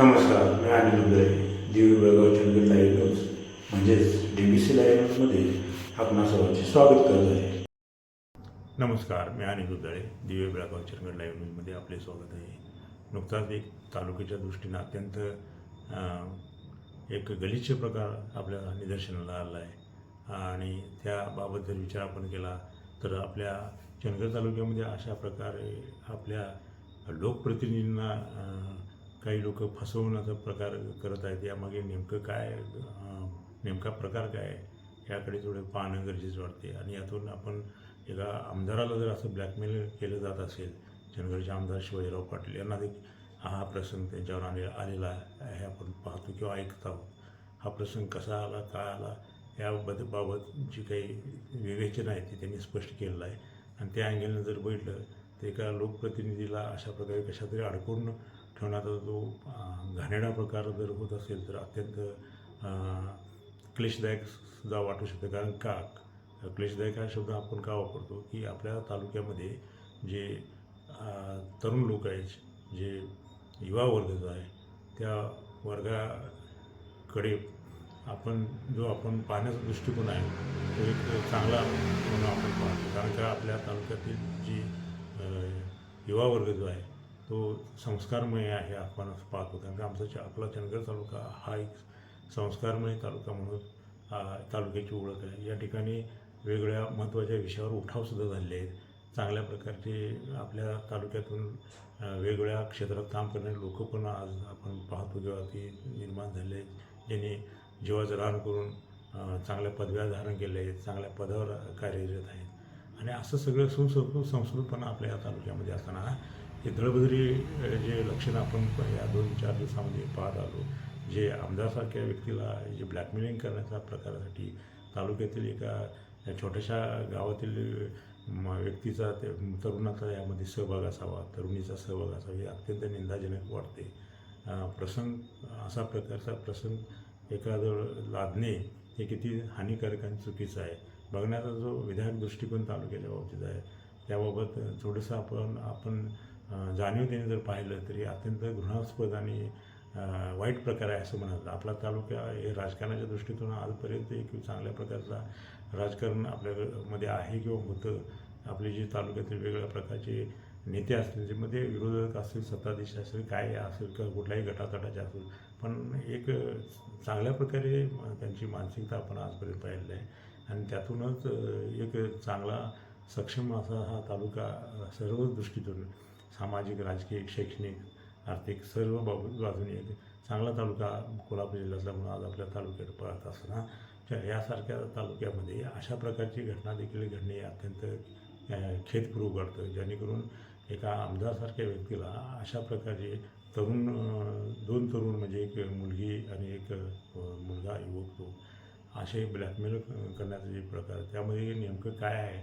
नमस्कार मी Anil Uday दिवी Belgaum Chandra live news म्हणजेच डी बी सी लाईव्ह न्यूजमध्ये आपणा सर्वांचे स्वागत करत आहे. नमस्कार मी अनिल उदळे दिवे बेळगाव चंद्र लाईव्ह न्यूजमध्ये आपले स्वागत आहे. नुकताच एक तालुक्याच्या दृष्टीनं अत्यंत एक गलिच्छ प्रकार आपल्या निदर्शनाला आला आहे आणि त्याबाबत जर विचार आपण केला तर आपल्या चंदगड तालुक्यामध्ये अशा प्रकारे आपल्या लोकप्रतिनिधींना काही लोक फसवण्याचा प्रकार करत आहेत. यामागे नेमकं काय नेमका प्रकार काय आहे याकडे थोडं पाहणं गरजेचं वाटते. आणि यातून आपण एका आमदाराला जर असं ब्लॅकमेल केलं जात असेल चंदगडचे आमदार शिवाजीराव पाटील यांना देखील हा प्रसंग त्यांच्यावर आले आलेला आहे. हे आपण पाहतो किंवा ऐकत आहोत. हा प्रसंग कसा आला काय आला याबद्दल बाबत जी काही विवेचना आहे ती त्यांनी स्पष्ट केलेलं आहे. आणि त्या अँगलनं जर बघितलं तर एका लोकप्रतिनिधीला अशा प्रकारे कशातरी अडकून ठेवण्याचा जो घाणेडा घाणेरडा प्रकार जर होत असेल तर अत्यंत क्लेशदायक सुद्धा वाटू शकतं. कारण का? क्लेशदायक हा शब्द आपण का वापरतो? की आपल्या तालुक्यामध्ये जे तरुण लोक आहेत जे युवा वर्ग जो आहे त्या वर्गाकडे आपण जो आपण पाहण्याचा दृष्टिकोन आहे तो एक चांगला म्हणून आपण पाहतो. कारण का? आपल्या तालुक्यातील जी युवा वर्ग जो आहे तो संस्कारमय आहे आपण पाहतो. कारण की आमचा आपला चंदगड तालुका हा एक संस्कारमय तालुका म्हणून तालुक्याची ओळख आहे. या ठिकाणी वेगळ्या महत्त्वाच्या विषयावर उठावसुद्धा झालेले आहेत. चांगल्या प्रकारचे आपल्या तालुक्यातून वेगवेगळ्या क्षेत्रात काम करणारे लोक पण आज आपण पाहतो किंवा ती निर्माण झाले आहेत. ज्यांनी जीवाचं रान करून चांगल्या पदव्या धारण केल्या आहेत चांगल्या पदावर कार्यरत आहेत. आणि असं सगळं सुसंस्कृत संस्कृतपणा आपल्या या तालुक्यामध्ये असताना हे दळबदरी जे लक्षणं आपण या दोन चार दिवसामध्ये पाहत आलो जे आमदारसारख्या व्यक्तीला जे ब्लॅकमेलिंग करण्याच्या प्रकारासाठी तालुक्यातील एका छोट्याशा गावातील व्यक्तीचा ते तरुणाचा यामध्ये सहभाग असावा तरुणीचा सहभाग असावा हे अत्यंत निंदाजनक वाटते. प्रसंग असा प्रकारचा प्रसंग एखादं लादणे हे किती हानिकारक आणि चुकीचं आहे. बघण्याचा जो विधायक दृष्टिकोन तालुक्याच्या बाबतीत आहे त्याबाबत थोडंसं आपण आपण जाणीवतेने जर पाहिलं तरी अत्यंत घृणास्पद आणि वाईट प्रकार आहे असं म्हणत आपला तालुका हे राजकारणाच्या दृष्टीतून आजपर्यंत एक चांगल्या प्रकारचा राजकारण आपल्यामध्ये आहे किंवा होतं. आपले जे तालुक्यातील वेगवेगळ्या प्रकारचे नेते असतील ज्यामध्ये विरोधक असतील सत्ताधीश असेल काय असेल किंवा कुठल्याही गटातटाचे असेल पण एक चांगल्या प्रकारे त्यांची मानसिकता आपण आजपर्यंत पाहिलेली आहे. आणि त्यातूनच एक चांगला सक्षम असा हा तालुका सर्व दृष्टीतून सामाजिक राजकीय शैक्षणिक आर्थिक सर्व बाबत बाजूने एक चांगला तालुका कोल्हापूर जिल्ह्यातला म्हणून आज आपल्या तालुक्यात पळत असताना त्या यासारख्या तालुक्यामध्ये अशा प्रकारची घटना देखील घडणे अत्यंत खेदपूर्वक वाटतं जेणेकरून एका आमदारसारख्या व्यक्तीला अशा प्रकारचे तरुण दोन तरुण म्हणजे एक मुलगी आणि एक मुलगा युवक तो असे ब्लॅकमेल करण्याचे जे प्रकार त्यामध्ये नेमकं काय आहे?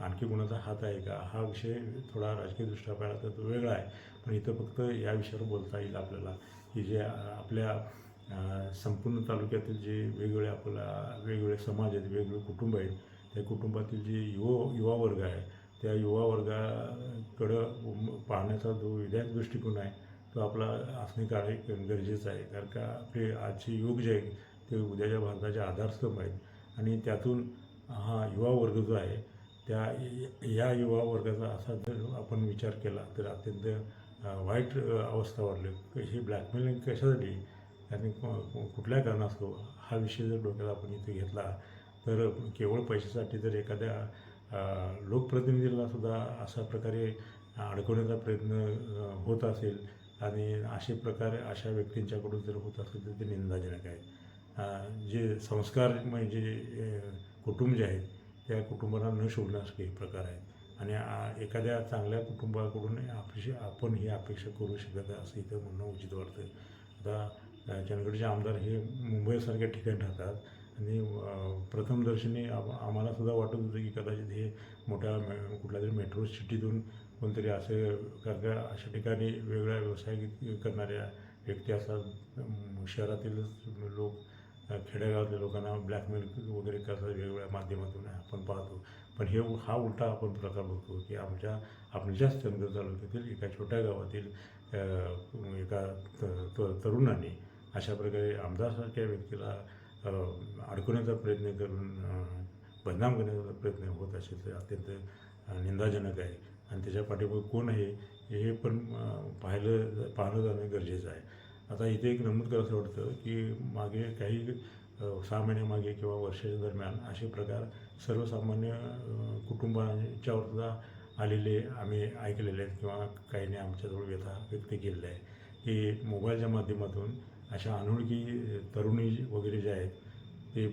आणखी कोणाचा हात आहे का? हा विषय थोडा राजकीयदृष्ट्या पाहिला तर तो वेगळा आहे. पण इथं फक्त या विषयावर बोलता येईल आपल्याला. की जे आपल्या संपूर्ण तालुक्यातील जे वेगवेगळे आपला वेगवेगळे समाज आहेत वेगवेगळे कुटुंब आहेत त्या कुटुंबातील जे युव युवा वर्ग आहे त्या युवा वर्गाकडं पाहण्याचा जो विधायक दृष्टिकोन आहे तो आपला असणे काय गरजेचं आहे. कारण का आपले आजचे युग जे आहे ते उद्याच्या भारताचे आधारस्तंभ आहेत. आणि त्यातून हा युवा वर्ग जो आहे त्या या युवा वर्गाचा असा जर आपण विचार केला तर अत्यंत वाईट अवस्था वाढली. हे ब्लॅकमेलिंग कशासाठी? आणि कुठल्या कारणास्तव? हा विषय जर डोक्याला आपण इथे घेतला तर केवळ पैशासाठी जर एखाद्या लोकप्रतिनिधीलासुद्धा लोकप्रतिनिधीला सुद्धा अशा प्रकारे अडकवण्याचा प्रयत्न होत असेल आणि असे प्रकार अशा व्यक्तींच्याकडून जर होत असेल तर ते निंदाजनक आहे. जे संस्कार म्हणजे कुटुंब जे आहेत त्या कुटुंबाला न शोधण्यासारखे हे प्रकार आहेत. आणि एखाद्या चांगल्या कुटुंबाकडून अपेक्षा आपण ही अपेक्षा करू शकत असं इथं म्हणणं उचित वाटतं आता अ, चंदगडचे आमदार हे मुंबईसारख्या ठिकाणी राहतात. आणि प्रथमदर्शनी आम्हाला सुद्धा वाटत होतं की कदाचित हे मोठ्या मे कुठल्या तरी मेट्रो सिटीतून कोणतरी असे करता अशा ठिकाणी वेगळ्या व्यवसाय करणाऱ्या व्यक्ती असतात. शहरातील लोक खेडेगावातल्या लोकांना ब्लॅकमेल वगैरे करतात वेगवेगळ्या माध्यमातून आपण पाहतो. पण हे हा उलटा आपण प्रकार बघतो की आमच्या आमच्याच चंद्र तालुक्यातील एका छोट्या गावातील एका त- तरुणाने अशा प्रकारे आमदारसारख्या व्यक्तीला अडकवण्याचा प्रयत्न करून बदनाम करण्याचा प्रयत्न होत असेल तर अत्यंत निंदाजनक आहे. आणि त्याच्या पाठीमागे कोण आहे हे पण अ, पाहिलं पाहणं जाणं गरजेचं आहे. आता इथे एक नमूद करायचं वाटतं की मागे काही सहा महिन्यामागे किंवा वर्षाच्या दरम्यान असे प्रकार सर्वसामान्य अ, कुटुंबांच्यावर सुद्धा आलेले आम्ही ऐकलेले आहेत किंवा काहींनी आमच्याजवळ व्यथा व्यक्त केलेलं आहे की मोबाईलच्या माध्यमातून अशा अनोळखी तरुणी वगैरे जे आहेत ते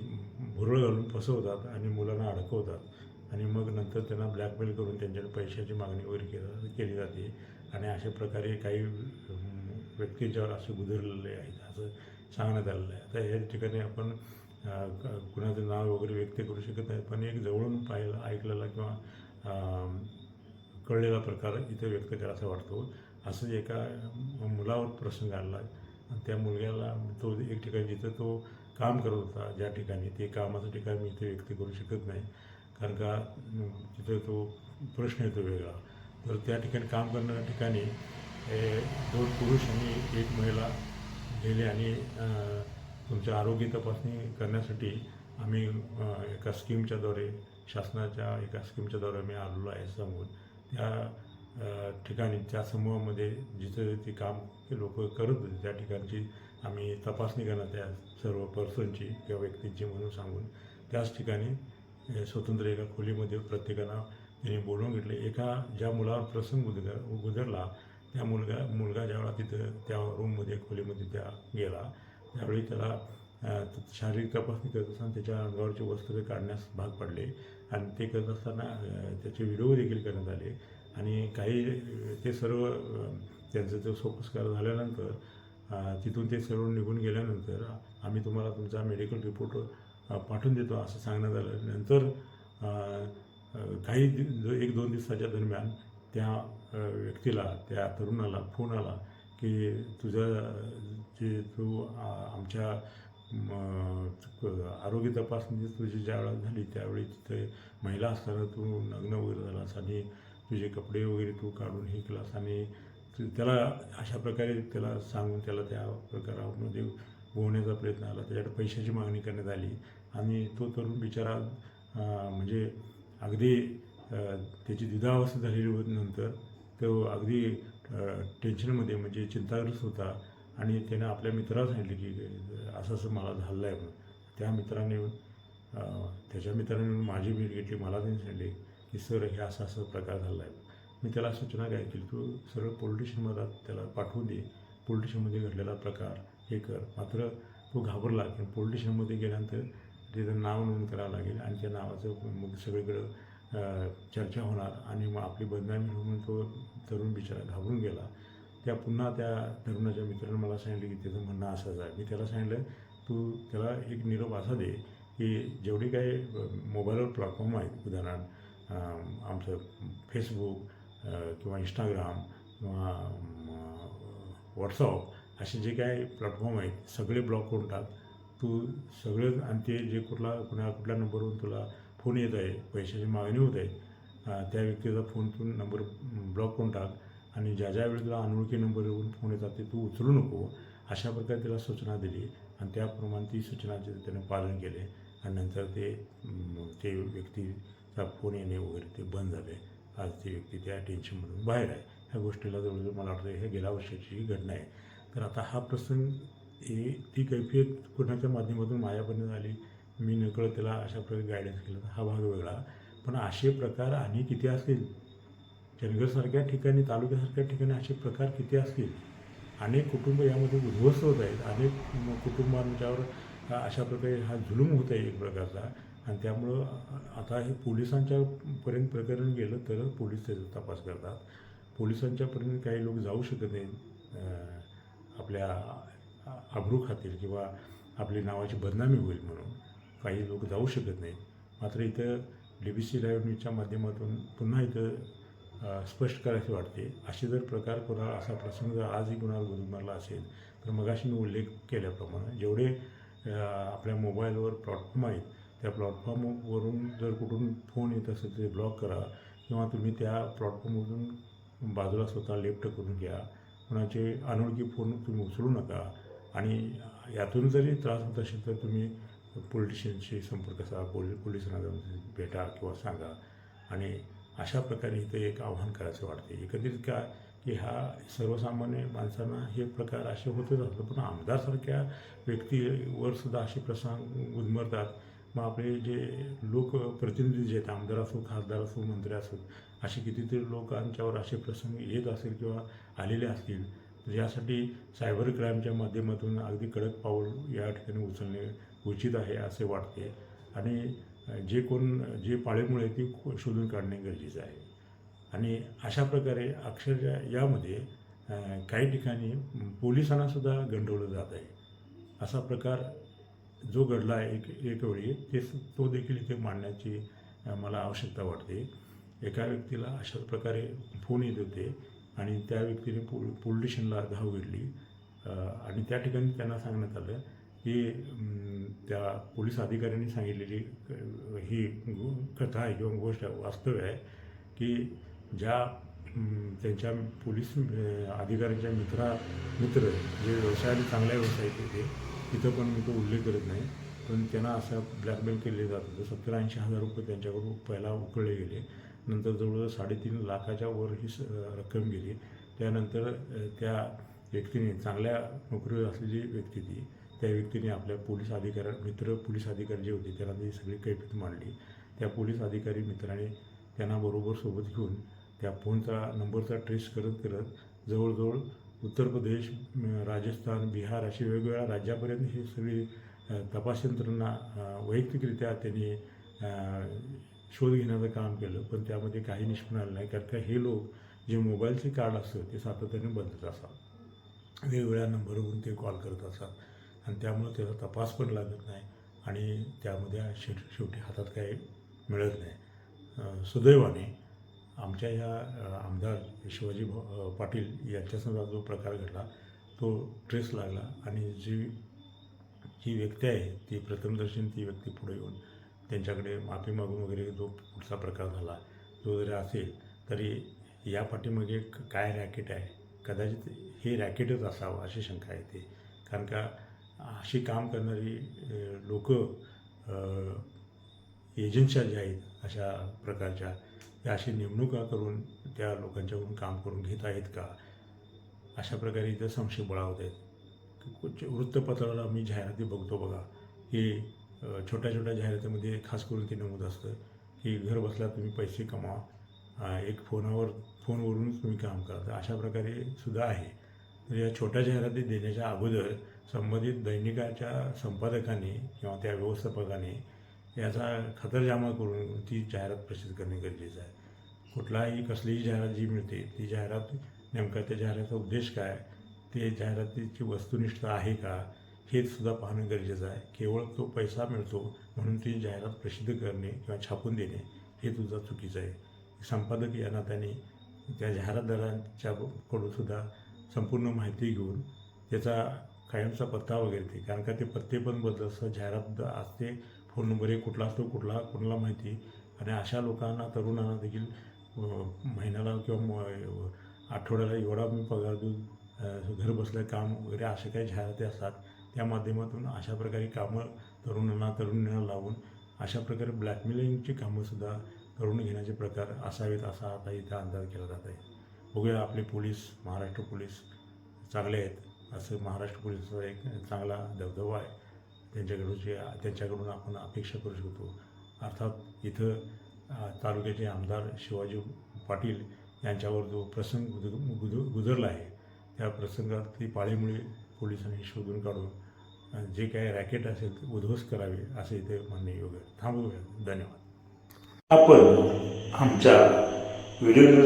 भुरळ घालून फसवतात आणि मुलांना अडकवतात आणि मग नंतर त्यांना ब्लॅकमेल करून त्यांच्याकडे पैशाची मागणी वगैरे केली केली जाते. आणि अशा प्रकारे काही व्यक्तींच्यावर असे गुदरलेले आहेत असं सांगण्यात आलेलं आहे. आता या ठिकाणी आपण कुणाचं नाव वगैरे व्यक्त करू शकत नाही पण एक जवळून पाहिला ऐकलेला किंवा कळलेला प्रकार इथे व्यक्त करायचा वाटतो. असं एका मुलावर प्रसंग आला. आणि त्या मुलग्याला तो एक ठिकाणी जिथं तो काम करत होता ज्या ठिकाणी ते कामाचं ठिकाण मी इथे व्यक्त करू शकत नाही. कारण का तिथं तो प्रश्न येतो वेगळा. तर त्या ठिकाणी काम करणाऱ्या ठिकाणी हे दोन पुरुष आणि एक महिला गेले आणि तुमच्या आरोग्य तपासणी करण्यासाठी आम्ही एका स्कीमच्याद्वारे शासनाच्या एका स्कीमच्याद्वारे मी आलेलो आहे सांगून त्या ठिकाणी त्या समूहामध्ये जिथं ते काम लोक करत होते त्या ठिकाणची आम्ही तपासणी करणार त्या सर्व पर्सनची किंवा व्यक्तींची म्हणून सांगून त्याच ठिकाणी स्वतंत्र एका खोलीमध्ये प्रत्येकाला त्यांनी बोलवून घेतले. एका ज्या मुलावर प्रसंग गुदर गुजरला त्या मुलगा मुलगा ज्यावेळा तिथं त्या रूममध्ये खोलीमध्ये त्या गेला त्यावेळी त्याला शारीरिक तपासणी करत असताना त्याच्या अंगावरचे वस्त्र काढण्यास भाग पडले. आणि ते करत असताना त्याचे व्हिडिओ देखील करण्यात आले. आणि काही ते सर्व त्यांचं जो सोपस्कार झाल्यानंतर तिथून ते सर्व निघून गेल्यानंतर आम्ही तुम्हाला तुमचा मेडिकल रिपोर्ट पाठवून देतो असं सांगण्यात आलं. नंतर काही दि- जो एक दोन दिवसाच्या दरम्यान त्या व्यक्तीला त्या तरुणाला फोन आला की तुझं जे तू आमच्या म, आरोग्य तपासणी तुझी ज्या वेळा झाली त्यावेळी तिथे महिला असताना तू नग्न वगैरे झालास आणि तुझे कपडे वगैरे तू काढून हे केलास आणि त्याला अशा प्रकारे त्याला सांगून त्याला त्या प्रकारामध्ये गोवण्याचा प्रयत्न आला त्याच्याकडे पैशाची मागणी करण्यात आली आणि तो तरुण बिचारा म्हणजे अगदी त्याची द्विधावस्था झालेली होती नंतर तो अगदी टेन्शनमध्ये म्हणजे चिंताग्रस्त होता आणि त्याने आपल्या मित्राला सांगितले की असं असं मला झालं आहे म्हणून. त्या मित्राने येऊन, त्याच्या मित्राने माझी भेट घेतली मला त्यांनी सांगितले की सर हे असं असं प्रकार झाला आहे मी त्याला सूचना काय केली तू सरळ पोलीस त्याला पाठवून दे. पोलिटिशियनमध्ये घडलेला प्रकार हे कर. मात्र तो घाबरला कारण पोलीस गेल्यानंतर त्याचं नाव नोंद करावं लागेल आणि त्या नावाचं मग सगळीकडं चर्चा होणार आणि मग आपली बदनामी म्हणून तो तरुण बिचारा घाबरून गेला. त्या पुन्हा त्या तरुणाच्या मित्रानं मला सांगितलं की त्याचं म्हणणं असंच आहे. मी त्याला सांगितलं तू त्याला एक निरोप असा दे की जेवढे काही मोबाईलवर प्लॅटफॉर्म आहेत उदाहरण आमचं फेसबुक किंवा इंस्टाग्राम किंवा व्हॉट्सअप असे जे काही प्लॅटफॉर्म आहेत सगळे ब्लॉक करून टाक तू सगळं आणि ते जे कुठला कुणा कुठल्या नंबरवरून तुला फोन येत आहे पैशाची मागणी होत आहे. त्या व्यक्तीचा फोनतून नंबर ब्लॉक करून टाक आणि ज्या ज्या वेळी तुला अनोळखी नंबरवरून फोन येतात ते तू उचलू नको. अशा प्रकारे त्याला सूचना दिली आणि त्याप्रमाणे ती सूचनाचे त्याने पालन केले आणि नंतर ते ते व्यक्तीचा फोन येणे वगैरे ते बंद झाले. आज ती व्यक्ती त्या टेन्शनमधून बाहेर आहे. ह्या गोष्टीला जवळजवळ मला वाटतं हे गेल्या वर्षाची घटना आहे. तर आता हा प्रसंग हे ती कैफियत कोणाच्या माध्यमातून माझ्यापर्यंत आली? मी नकळत त्याला अशा प्रकारे गायडन्स केलं तर हा भाग वेगळा. पण असे प्रकार आणि किती असतील. चंदगडसारख्या ठिकाणी तालुक्यासारख्या ठिकाणी असे प्रकार किती असतील? अनेक कुटुंब यामध्ये उद्ध्वस्त होत आहेत. अनेक कुटुंबांच्यावर अशा प्रकारे हा जुलूम होत आहे एक प्रकारचा. आणि त्यामुळं आता हे पोलिसांच्या पर्यंत प्रकरण गेलं तर पोलीस त्याचा तपास करतात. पोलिसांच्या पर्यंत काही लोक जाऊ शकत नाहीत. आपल्या आ- आबरू खातील किंवा आपली नावाची बदनामी होईल म्हणून. काही लोक जाऊ शकत नाहीत. मात्र इथं डी बी सी लाईव्ह न्यूजच्या माध्यमातून पुन्हा इथं स्पष्ट करायचे वाटते. असे जर प्रकार कोणाला असा प्रसंग जर आजही कोणाला गुदमरला असेल तर मगाशी मी उल्लेख केल्याप्रमाणे जेवढे आपल्या मोबाईलवर प्लॅटफॉर्म आहेत त्या प्लॅटफॉर्मवरून जर कुठून फोन येत असेल ते ब्लॉक करा किंवा तुम्ही त्या प्लॅटफॉर्ममधून बाजूला स्वतः लेफ्ट करून घ्या. कोणाचे अनोळखी फोन तुम्ही उचलू नका. आणि यातून जरी त्रास होत असेल तर तुम्ही पोलिटिशियनशी संपर्क साधा पोल पोलिसांना जाऊन भेटा किंवा सांगा. आणि अशा प्रकारे इथं एक आव्हान करायचं वाटते एकंदरीत काय की हा सर्वसामान्य माणसांना हे प्रकार असे होतच असतात. पण आमदारसारख्या व्यक्तीवर सुद्धा असे प्रसंग गुदमरतात मग आपले जे लोकप्रतिनिधी जे आहेत आमदार असो खासदार असो मंत्री असो असे कितीतरी लोकांच्यावर असे प्रसंग येत असेल किंवा आलेले असतील. यासाठी सायबर क्राईमच्या माध्यमातून अगदी कडक पाऊल या ठिकाणी उचलणे उचित आहे असे वाटते. आणि जे कोण जे पाळेमुळे आहे ती शोधून काढणे गरजेचं आहे. आणि अशा प्रकारे अक्षरशः यामध्ये काही ठिकाणी पोलिसांनासुद्धा गंडवलं जात आहे. असा प्रकार जो घडला आहे एक एक वेळी ते तो देखील इथे मांडण्याची मला आवश्यकता वाटते. एका व्यक्तीला अशा प्रकारे फोन येत होते आणि त्या व्यक्तीने पो पोलीस स्टेशनला धाव घेतली. आणि त्या ठिकाणी त्यांना सांगण्यात आलं की त्या पोलीस अधिकाऱ्यांनी सांगितलेली ही कथा आहे किंवा गोष्ट वास्तव्य आहे की ज्या त्यांच्या पोलीस अधिकाऱ्यांच्या मित्रा मित्र जे व्यवसायाने चांगल्या व्यवसायात होते तिथं पण मी तो उल्लेख करत नाही. पण त्यांना असं ब्लॅकमेल केले जात होतं. सत्तर ऐंशी हजार रुपये त्यांच्याकडून पहिला उकळले गेले. नंतर जवळजवळ साडेतीन लाखाच्या वर ही स- रक्कम गेली. त्यानंतर त्या व्यक्तीने चांगल्या नोकरीवर असलेली व्यक्ती ती त्या व्यक्तीने आपल्या पोलीस अधिकारी मित्र पोलीस अधिकारी जे होते त्यांना ती सगळी कैफीत मांडली. त्या पोलीस अधिकारी मित्राने त्यांना बरोबर सोबत घेऊन त्या फोनचा नंबरचा ट्रेस करत करत जवळजवळ उत्तर प्रदेश राजस्थान बिहार अशी वेगवेगळ्या राज्यापर्यंत ही सगळी तपास यंत्रणा वैयक्तिकरित्या त्यांनी शोध घेण्याचं काम केलं. पण त्यामध्ये काही निष्पन्न आलं नाही. कारण का हे लोक जे मोबाईलचे कार्ड असतं ते सातत्याने बदलत असतात. वेगवेगळ्या नंबरवरून ते कॉल करत असतात. आणि त्यामुळे त्याचा तपास पण लागत नाही आणि त्यामध्ये शे शेवटी हातात काही मिळत नाही. सुदैवाने आमच्या या आमदार शिवाजी पाटील यांच्यासमोर जो प्रकार घडला तो ट्रेस लागला आणि जी जी व्यक्ती आहे ती प्रथमदर्शन ती व्यक्ती पुढे येऊन त्यांच्याकडे माफी मागून वगैरे जो पुढचा प्रकार झाला जो जरी असेल तरी या पाठीमागे काय रॅकेट आहे? कदाचित हे रॅकेटच असावं अशी शंका येते. कारण का अशी काम करणारी लोक एजन्स्या ज्या आहेत अशा प्रकारच्या त्या अशी नेमणुका करून त्या लोकांच्याकडून काम करून घेत आहेत का? अशा प्रकारे इथं संशय बळावत आहेत. वृत्तपत्राला मी जाहिराती बघतो बघा की छोट्या छोट्या जाहिरातीमध्ये खास करून ते नमूद असतं की घर बसल्या तुम्ही पैसे कमावा एक फोनावर फोनवरून तुम्ही काम करा. तर अशा प्रकारे सुद्धा आहे. तर या छोट्या जाहिराती देण्याच्या अगोदर संबंधित दैनिकाच्या संपादकाने किंवा त्या व्यवस्थापकाने याचा खातरजामा करून ती जाहिरात प्रसिद्ध करणे गरजेचं आहे. कुठलाही कसलीही जाहिरात जी मिळते ती जाहिरात नेमका त्या जाहिरातीचा उद्देश काय? ते जाहिरातीची वस्तुनिष्ठता आहे का? हे सुद्धा पाहणं गरजेचं आहे. केवळ तो पैसा मिळतो म्हणून ती जाहिरात प्रसिद्ध करणे किंवा छापून देणे हे सुद्धा चुकीचं आहे. संपादक या नात्याने त्या जाहिरातदारांच्याकडूनसुद्धा संपूर्ण माहिती घेऊन त्याचा कायमचा पत्ता वगैरे ते. कारण का ते पत्ते पण बदलत असतं जाहिरात असते फोन नंबर एक कुठला असतो कुठला कोणाला माहिती. आणि अशा लोकांना तरुणांना देखील महिन्याला किंवा म- आठवड्याला एवढा मी पगार देऊन घर बसल्या काम वगैरे असे काही जाहिराती असतात त्या माध्यमातून अशा प्रकारे कामं तरुणांना तरुणींना लावून अशा प्रकारे ब्लॅकमेलिंगची कामंसुद्धा करून घेण्याचे प्रकार असावेत असा आता इथं अंदाज केला जात आहे. बघूया आपले पोलीस महाराष्ट्र पोलीस चांगले आहेत. असं महाराष्ट्र पोलिसचा एक चांगला दबदबा आहे. त्यांच्याकडून जे त्यांच्याकडून आपण अपेक्षा करू शकतो. अर्थात इथं तालुक्याचे आमदार शिवाजी पाटील यांच्यावर जो प्रसंग गुद गुदर गुजरला आहे त्या प्रसंगात ती पाळीमुळे पोलिसांनी शोधून काढून जे काही रॅकेट असेल ते उद्ध्वस्त करावे असे इथे म्हणणे योग्य आहे. थांबूया. धन्यवाद. आपण आमच्या व्हिडिओ